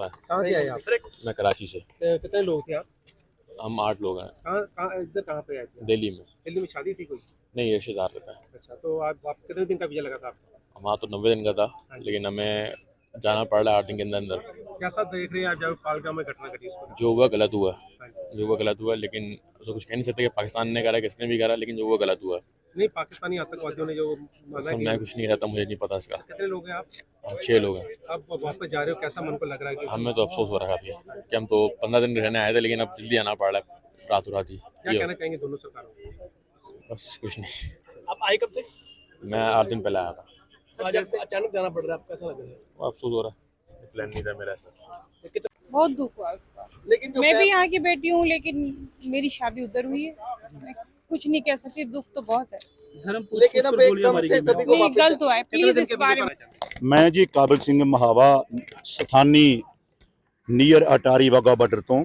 कहाँ से आए आप? मैं कराची से। कितने लोग थे आप? हम आठ लोग हैं। कहाँ कहाँ इधर कहाँ पे आए थे दिल्ली में। दिल्ली में शादी थी कोई? नहीं रिश्तेदार रहता है अच्छा तो आप, आप कितने दिन का वीज़ा लगा था आपको? हमारा तो नब्बे दिन का था लेकिन हमें जाना पड़ रहा है आठ दिन के अंदर अंदर। कैसा देख रहे हैं आप जब पालगाम में घटना घटी जो हुआ गलत हुआ। हाँ जो। हुआ गलत हुआ लेकिन उसको कुछ कह नहीं सकते कि पाकिस्तान ने करा किसने भी करा लेकिन जो हुआ गलत हुआ। नहीं पाकिस्तानी आतंकवादियों ने जो मैं कुछ नहीं कहता मुझे नहीं पता इसका। कितने लोग हैं आप? छः लोग हैं। अब वापस जा रहे हो कैसा मन को लग रहा है हमें तो अफसोस हो रहा है काफ़ी। कि हम तो पंद्रह दिन रहने आए थे लेकिन अब जल्दी आना पड़ रहा है। रातों रात ही। क्या कहना चाहेंगे दोनों सरकारों को? बस कुछ नहीं। आप आए कब थे? मैं आठ दिन पहले आया था। अचानक जाना पड़ रहा है कैसा लग रहा है? अफसोस हो रहा है। प्लान नहीं था मेरा ऐसा। बहुत दुख हुआ उसका। लेकिन मैं भी यहाँ की बेटी हूँ लेकिन मेरी शादी उधर हुई है। मैं कुछ नहीं कह सकती दुख तो बहुत है। धर्मपुर लेकिन अब एकदम से सभी को वापस गलत हुआ है। प्लीज़ इस बारे में हैं ਮੈਂ ਜੀ ਕਾਬਲ ਸਿੰਘ ਮਹਾਵਾ, ਸਥਾਨੀ ਨੀਅਰ ਅਟਾਰੀ ਵਾਗਾ ਬਾਰਡਰ ਤੋਂ।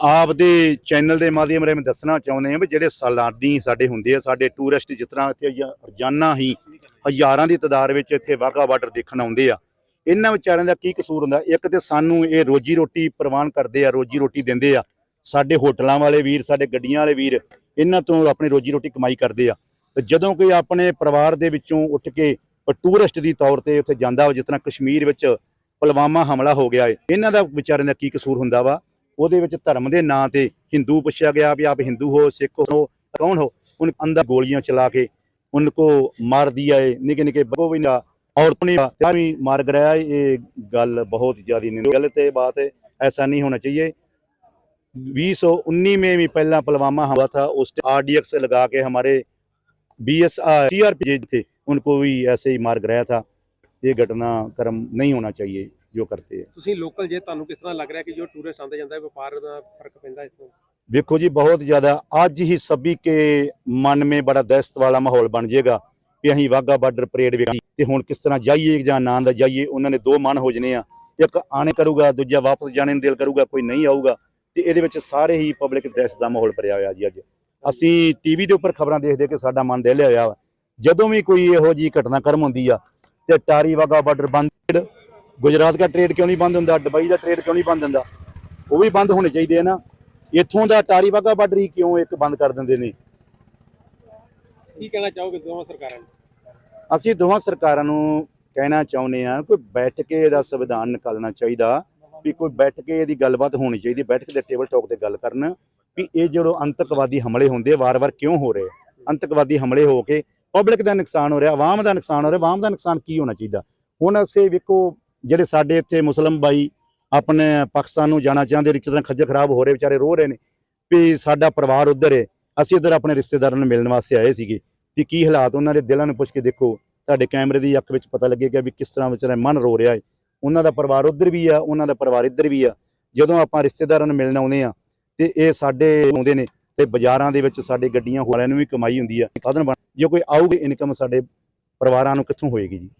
ਆਪ ਦੇ ਚੈਨਲ ਦੇ ਮਾਧਿਅਮ ਰਾਹੀਂ ਦੱਸਣਾ ਚਾਹੁੰਦੇ ਹਾਂ ਵੀ ਜਿਹੜੇ ਸੈਲਾਨੀ ਸਾਡੇ ਹੁੰਦੇ ਆ, ਸਾਡੇ ਟੂਰਿਸਟ ਜਿਸ ਤਰ੍ਹਾਂ ਇੱਥੇ ਰੋਜ਼ਾਨਾ ਹੀ ਹਜ਼ਾਰਾਂ ਦੀ ਤਾਦਾਦ ਵਿੱਚ ਇੱਥੇ ਵਾਗਾ ਬਾਰਡਰ ਦੇਖਣ ਆਉਂਦੇ ਆ। ਇਹਨਾਂ ਵਿਚਾਰਿਆਂ ਦਾ ਕੀ ਕਸੂਰ ਹੁੰਦਾ? ਇੱਕ ਤੇ ਸਾਨੂੰ ਇਹ ਰੋਜੀ ਰੋਟੀ ਪ੍ਰਵਾਨ ਕਰਦੇ ਆ ਰੋਜੀ ਰੋਟੀ ਦਿੰਦੇ ਆ। ਸਾਡੇ ਹੋਟਲਾਂ ਵਾਲੇ ਵੀਰ, ਸਾਡੇ ਗੱਡੀਆਂ ਵਾਲੇ ਵੀਰ, ਇਹਨਾਂ ਤੋਂ ਆਪਣੀ ਰੋਜੀ ਰੋਟੀ ਕਮਾਈ ਕਰਦੇ ਆ। ਤੇ ਜਦੋਂ ਕੋਈ ਆਪਣੇ ਪਰਿਵਾਰ ਦੇ ਵਿੱਚੋਂ ਉੱਠ ਕੇ ਟੂਰਿਸਟ ਦੀ ਤੌਰ ਤੇ ਉੱਥੇ ਜਾਂਦਾ ਵਾ ਜਿਸ ਤਰ੍ਹਾਂ ਕਸ਼ਮੀਰ ਵਿੱਚ ਪੁਲਵਾਮਾ ਹਮਲਾ ਹੋ ਗਿਆ ਏ ਇਹਨਾਂ ਦਾ ਵਿਚਾਰਿਆਂ ਦਾ ਕੀ ਕਸੂਰ ਹੁੰਦਾ ਵਾ ਉਹਦੇ ਵਿੱਚ ਧਰਮ ਦੇ ਨਾਂ ਤੇ ਹਿੰਦੂ ਪੁੱਛਿਆ ਗਿਆ ਵੀ ਆਪ ਹਿੰਦੂ ਹੋ ਸਿੱਖ ਹੋ ਕੌਣ ਹੋ ਉਹਨ ਅੰਦਰ ਗੋਲੀਆਂ ਚਲਾ ਕੇ उनको मार दिया है निके निके बगो भी ना औरतों ने भी मार गिराया है। ये गल बहुत ज्यादा निंदा- गलत है बात है ऐसा नहीं होना चाहिए 2019 में भी पहला पुलवामा हुआ था उस आरडीएक्स लगा के हमारे बी एस टीआरपी थे उनको भी ऐसे ही मार गिराया था ये घटना कर्म नहीं होना चाहिए जो करते हैं ਤੁਸੀਂ ਲੋਕਲ ਜੇ ਤੁਹਾਨੂੰ ਕਿਸ ਤਰ੍ਹਾਂ ਲੱਗ ਰਿਹਾ ਕਿ ਜੋ ਟੂਰਿਸਟ ਆਉਂਦੇ ਜਾਂਦਾ ਹੈ ਵਪਾਰ ਦਾ ਫਰਕ ਪੈਂਦਾ ਇਸ ਤੋਂ देखो जी बहुत ज्यादा आज ही सभी के मन में बड़ा दहशत वाला माहौल बन जाएगा ਕਿ ਅਸੀਂ ਵਾਗਾ ਬਾਰਡਰ ਪਰੇਡ ਵੇਖੀ ਤੇ ਹੁਣ ਕਿਸ ਤਰ੍ਹਾਂ ਜਾਈਏ ਜਾਂ ਨਾ ਦਾ ਜਾਈਏ ਉਹਨਾਂ ਨੇ ਦੋ ਮਨ ਹੋ ਜਨੇ ਆ ਇੱਕ ਆਣੇ ਕਰੂਗਾ ਦੂਜਾ ਵਾਪਸ ਜਾਣੇ ਨੂੰ ਦਿਲ ਕਰੂਗਾ ਕੋਈ ਨਹੀਂ ਆਊਗਾ ਤੇ ਇਹਦੇ ਵਿੱਚ ਸਾਰੇ ਹੀ ਪਬਲਿਕ ਦਹਿਸ਼ਤ ਦਾ ਮਾਹੌਲ ਭਰਿਆ ਹੋਇਆ ਜੀ ਅੱਜ ਅਸੀਂ ਟੀਵੀ ਦੇ ਉੱਪਰ ਖਬਰਾਂ ਦੇਖਦੇ ਕਿ ਸਾਡਾ ਮਨ ਦਿਲ ਹੋਇਆ ਵਾ ਜਦੋਂ ਵੀ ਕੋਈ ਇਹੋ ਜੀ ਘਟਨਾਕ੍ਰਮ ਹੁੰਦੀ ਆ ਤੇ ਟਾਰੀ ਵਾਗਾ ਬਾਰਡਰ ਬੰਦ ਗੁਜਰਾਤ ਦਾ ਟ੍ਰੇਡ ਕਿਉਂ ਨਹੀਂ ਬੰਦ ਹੁੰਦਾ ਦੁਬਈ ਦਾ ਟ੍ਰੇਡ ਕਿਉਂ ਨਹੀਂ ਬੰਦ ਹੁੰਦਾ ਉਹ ਵੀ ਬੰਦ ਹੋਣੇ ਚਾਹੀਦੇ ਆ ਨਾ। ਇੱਥੋਂ ਦਾ ਟਾਰੀ ਵਾਗਾ ਬਾਰਡਰ ਹੀ ਕਿਉਂ ਇੱਕ ਬੰਦ ਕਰ ਦਿੰਦੇ ਨੇ? ਕੀ ਕਹਿਣਾ ਚਾਹੋਗੇ ਦੋਵਾਂ ਸਰਕਾਰਾਂ ਨੂੰ? ਅਸੀਂ ਦੋਵਾਂ ਸਰਕਾਰਾਂ ਨੂੰ ਕਹਿਣਾ ਚਾਹੁੰਦੇ ਆ ਕੋਈ ਬੈਠ ਕੇ ਇਹਦਾ ਸੰਵਿਧਾਨ ਨਿਕਾਲਣਾ ਚਾਹੀਦਾ ਵੀ ਕੋਈ ਬੈਠ ਕੇ ਇਹਦੀ ਗੱਲਬਾਤ ਹੋਣੀ ਚਾਹੀਦੀ ਬੈਠ ਕੇ ਦੇ ਟੇਬਲ ਟਾਕ ਤੇ ਗੱਲ ਕਰਨ ਵੀ ਇਹ ਜਿਹੜੋ ਅੰਤਕਵਾਦੀ ਹਮਲੇ ਹੁੰਦੇ ਵਾਰ-ਵਾਰ ਕਿਉਂ ਹੋ ਰਹੇ ਅੰਤਕਵਾਦੀ ਹਮਲੇ ਹੋ ਕੇ ਪਬਲਿਕ ਦਾ ਨੁਕਸਾਨ ਹੋ ਰਿਹਾ, ਆਵਾਮ ਦਾ ਨੁਕਸਾਨ ਹੋ ਰਿਹਾ, ਆਵਾਮ ਦਾ ਨੁਕਸਾਨ ਕੀ ਹੋਣਾ ਚਾਹੀਦਾ? ਹੁਣ ਅਸੀਂ ਵੇਖੋ, ਜਿਹੜੇ ਸਾਡੇ ਇੱਥੇ ਮੁਸਲਮ ਬਾਈ ਆਪਣੇ ਪਾਕਿਸਤਾਨ ਨੂੰ ਜਾਣਾ ਚਾਹੁੰਦੇ, ਰਿਸ਼ਤੇ ਤਰ੍ਹਾਂ ਖੱਜਲ ਖਰਾਬ ਹੋ ਰਹੇ, ਵਿਚਾਰੇ ਰੋ ਰਹੇ ਨੇ, ਵੀ ਸਾਡਾ ਪਰਿਵਾਰ ਉੱਧਰ ਹੈ, ਅਸੀਂ ਇੱਧਰ ਆਪਣੇ ਰਿਸ਼ਤੇਦਾਰਾਂ ਨੂੰ ਮਿਲਣ ਵਾਸਤੇ ਆਏ ਸੀਗੇ ਕਿ ਕੀ ਹਾਲਾਤ? ਉਹਨਾਂ ਦੇ ਦਿਲਾਂ ਨੂੰ ਪੁੱਛ ਕੇ ਦੇਖੋ, ਤੁਹਾਡੇ ਕੈਮਰੇ ਦੀ ਅੱਖ ਵਿੱਚ ਪਤਾ ਲੱਗੇਗਾ ਵੀ ਕਿਸ ਤਰ੍ਹਾਂ ਵਿਚਾਰਾ ਮਨ ਰੋ ਰਿਹਾ ਹੈ। ਉਹਨਾਂ ਦਾ ਪਰਿਵਾਰ ਉੱਧਰ ਵੀ ਆ, ਉਹਨਾਂ ਦਾ ਪਰਿਵਾਰ ਇੱਧਰ ਵੀ ਆ। ਜਦੋਂ ਆਪਾਂ ਰਿਸ਼ਤੇਦਾਰਾਂ ਨੂੰ ਮਿਲਣ ਆਉਂਦੇ ਆ ਤੇ ਇਹ ਸਾਡੇ ਆਉਂਦੇ ਨੇ ਤੇ ਬਾਜ਼ਾਰਾਂ ਦੇ ਵਿੱਚ ਸਾਡੇ ਗੱਡੀਆਂ ਵਾਲਿਆਂ ਨੂੰ ਵੀ ਕਮਾਈ ਹੁੰਦੀ ਆ, ਸਾਧਨ ਬਣ ਜੇ ਕੋਈ ਆਊਗੀ ਇਨਕਮ ਸਾਡੇ ਪਰਿਵਾਰਾਂ ਨੂੰ ਕਿੱਥੋਂ ਹੋਏਗੀ ਜੀ?